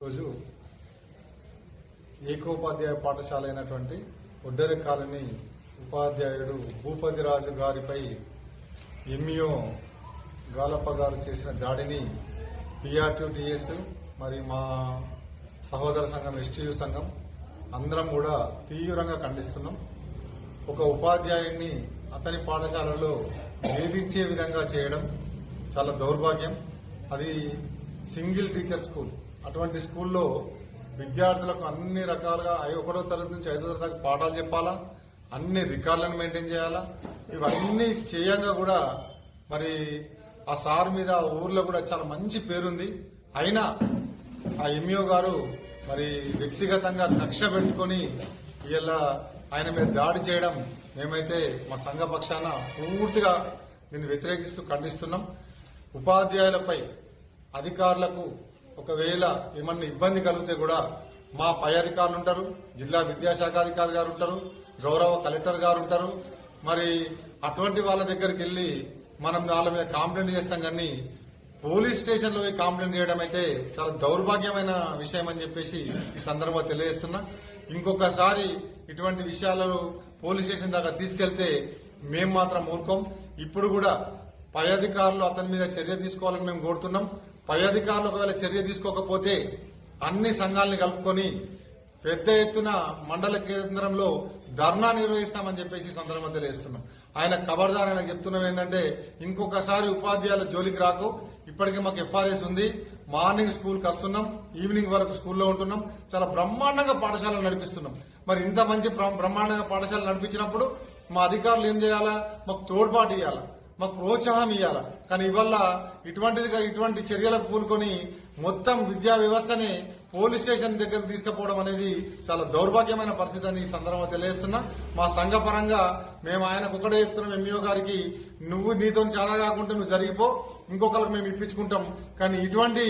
రోజు ఏకోపాధ్యాయ పాఠశాల అయినటువంటి ఒడ్డెర కాలనీ ఉపాధ్యాయుడు భూపతి రాజు గారిపై ఎంఈఓ గాలప్ప గారు చేసిన దాడిని పిఆర్టీటీఎస్ మరి మా సహోదర సంఘం ఎస్టీయు సంఘం అందరం కూడా తీవ్రంగా ఖండిస్తున్నాం. ఒక ఉపాధ్యాయుడిని అతని పాఠశాలలో వేధించే విధంగా చేయడం చాలా దౌర్భాగ్యం. అది సింగిల్ టీచర్ స్కూల్. అటువంటి స్కూల్లో విద్యార్థులకు అన్ని రకాలుగా ఒకటో తరగతి నుంచి ఐదో తరగతి పాఠాలు చెప్పాలా? అన్ని రికార్డులను మెయింటైన్ చేయాలా? ఇవన్నీ చేయంగా కూడా మరి ఆ సార్ మీద ఊర్లో కూడా చాలా మంచి పేరుంది. అయినా ఆ ఎంఈఓ గారు మరి వ్యక్తిగతంగా కక్ష పెట్టుకొని ఇలా ఆయన మీద దాడి చేయడం మేమైతే మా సంఘ పక్షాన పూర్తిగా దీన్ని వ్యతిరేకిస్తూ ఖండిస్తున్నాం. ఉపాధ్యాయులపై అధికారులకు ఒకవేళ ఏమన్నా ఇబ్బంది కలిగితే కూడా మా పై అధికారులు ఉంటారు జిల్లా విద్యాశాఖ అధికారి గారు ఉంటారు గౌరవ కలెక్టర్ గారు ఉంటారు. మరి అటువంటి వాళ్ళ దగ్గరికి వెళ్ళి మనం వాళ్ళ మీద కాంప్లైంట్ చేస్తాం కానీ పోలీస్ స్టేషన్లో కాంప్లైంట్ చేయడం అయితే చాలా దౌర్భాగ్యమైన విషయం అని చెప్పేసి ఈ సందర్భంగా తెలియజేస్తున్నా. ఇంకొకసారి ఇటువంటి విషయాలను పోలీస్ స్టేషన్ దాకా తీసుకెళ్తే మేం మాత్రం ఊరుకోం. ఇప్పుడు కూడా పై అధికారులు అతని మీద చర్య తీసుకోవాలని మేము కోరుతున్నాం. పై అధికారులు ఒకవేళ చర్య తీసుకోకపోతే అన్ని సంఘాలను కలుపుకొని పెద్ద ఎత్తున మండల కేంద్రంలో ధర్నా నిర్వహిస్తామని చెప్పేసి ఈ సందర్భంగా తెలియజేస్తున్నాం. ఆయన ఖబర్దార్ ఆయన చెప్తున్నాం ఏంటంటే ఇంకొకసారి ఉపాధ్యాయుల జోలికి రాకు. ఇప్పటికే మాకు ఎఫ్ఆర్ఎస్ ఉంది. మార్నింగ్ స్కూల్కి వస్తున్నాం. ఈవినింగ్ వరకు స్కూల్లో ఉంటున్నాం. చాలా బ్రహ్మాండంగా పాఠశాలలు నడిపిస్తున్నాం. మరి ఇంత మంచి బ్రహ్మాండంగా పాఠశాలలు నడిపించినప్పుడు మా అధికారులు ఏం చేయాలా? మాకు తోడ్పాటు ఇవ్వాలా మాకు ప్రోత్సాహం ఇవ్వాల కానీ ఇవల్ల ఇటువంటిదిగా ఇటువంటి చర్యలకు పూనుకొని మొత్తం విద్యా వ్యవస్థని పోలీస్ స్టేషన్ దగ్గర తీసుకుపోవడం అనేది చాలా దౌర్భాగ్యమైన పరిస్థితి అని ఈ సందర్భంగా తెలియజేస్తున్నా. మా సంఘ పరంగా మేము ఆయనకు ఒకటే చెప్తున్నాం ఎంఈఓ గారికి నువ్వు నీతో చాలా కాకుండా నువ్వు జరిగిపో ఇంకొకరికి మేము ఇప్పించుకుంటాం. కానీ ఇటువంటి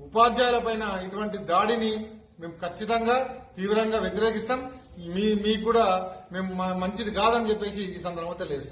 ఉపాధ్యాయుల పైన ఇటువంటి దాడిని మేము ఖచ్చితంగా తీవ్రంగా వ్యతిరేకిస్తాం. మీ మీకు కూడా మేము మా- మంచిది కాదని చెప్పేసి ఈ సందర్భంగా తెలియజేస్తాం